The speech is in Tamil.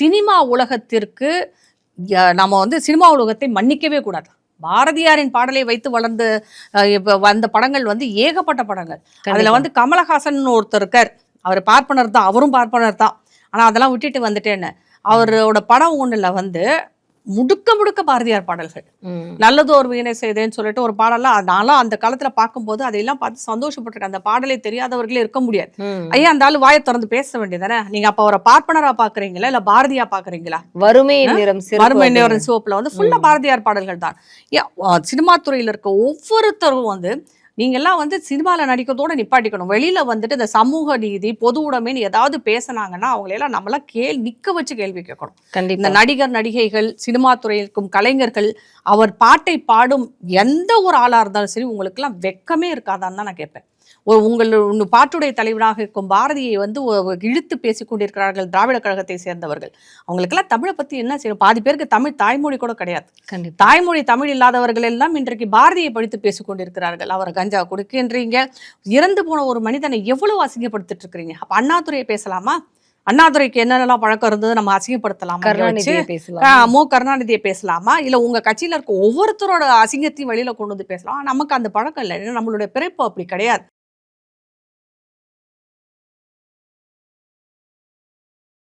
சினிமா உலகத்திற்கு நம்ம வந்து சினிமா உலகத்தை மன்னிக்கவே கூடாது. பாரதியாரின் பாடலை வைத்து வளர்ந்த வந்த படங்கள் வந்து ஏகப்பட்ட படங்கள். அதுல. வந்து கமலஹாசன் ஒருத்தர் இருக்கார். அவர் பார்ப்பனர் தான் அவரும் பார்ப்பனர் தான். ஆனா அதெல்லாம் விட்டுட்டு வந்துட்டேன்னு. அவரோட படம் ஒண்ணுல வந்து முடுக்க முடுக்க பாரதியார் பாடல்கள். நல்லது ஒரு வீணை செய்தேன்னு சொல்லிட்டு ஒரு பாடலாம் நான்லாம் அந்த காலத்துல பார்க்கும்போது அதையெல்லாம் பார்த்து சந்தோஷப்பட்டிருக்கேன். அந்த பாடலை தெரியாதவர்களே இருக்க முடியாது. ஐயா அந்த ஆளு வாயை திறந்து பேச வேண்டியதானே நீங்க அப்ப அவரை பார்ப்பனரா பாக்குறீங்களா இல்ல பாரதியா பாக்குறீங்களா வறுமையின் நிறம் அப்படின்னு. நேரம் சிவப்புல வந்து ஃபுல்லா பாரதியார் பாடல்கள் தான். சினிமா துறையில இருக்க ஒவ்வொருத்தரும் வந்து நீங்க எல்லாம் வந்து சினிமால நடிக்கிறதோட நிப்பாட்டிக்கணும். வெளியில வந்துட்டு இந்த சமூக நீதி பொது உடைமைன்னு ஏதாவது பேசுனாங்கன்னா அவங்களையெல்லாம் நம்மளாம் கேள் நிக்க வச்சு கேள்வி கேட்கணும். இந்த கண்டிப்பா நடிகர் நடிகைகள் சினிமா துறையில் இருக்கும் கலைஞர்கள் அவர் பாட்டை பாடும் எந்த ஒரு ஆளா இருந்தாலும் சரி உங்களுக்கெல்லாம் வெக்கமே இருக்காதான்னு தான் நான் கேட்பேன். ஒரு உங்கள் உங்க பாட்டுடைய தலைவராக இருக்கும் பாரதியை வந்து இழுத்து பேசிக் கொண்டிருக்கிறார்கள் திராவிட கழகத்தை சேர்ந்தவர்கள். அவங்களுக்கெல்லாம் தமிழை பத்தி என்ன செய்யும் பாதி பேருக்கு தமிழ் தாய்மொழி கூட கிடையாது. தாய்மொழி தமிழ் இல்லாதவர்கள் எல்லாம் இன்றைக்கு பாரதியை படித்து பேசிக் கொண்டிருக்கிறார்கள். அவர் கஞ்சா குடிக்கின்றீங்க. இறந்து போன ஒரு மனிதனை எவ்வளவு அசிங்கப்படுத்திட்டு இருக்கிறீங்க அப்ப அண்ணாதுரையை பேசலாமா? அண்ணாதுரைக்கு என்னென்னலாம் பழக்கம் இருந்தது நம்ம அசிங்கப்படுத்தலாமா? பேசலாம்? மு. கருணாநிதியை பேசலாமா? இல்ல உங்க கட்சியில இருக்க ஒவ்வொருத்தரோட அசிங்கத்தையும் வெளியில கொண்டு வந்து பேசலாம்? நமக்கு அந்த பழக்கம் இல்லை. ஏன்னா நம்மளுடைய பிறப்பு அப்படி கிடையாது.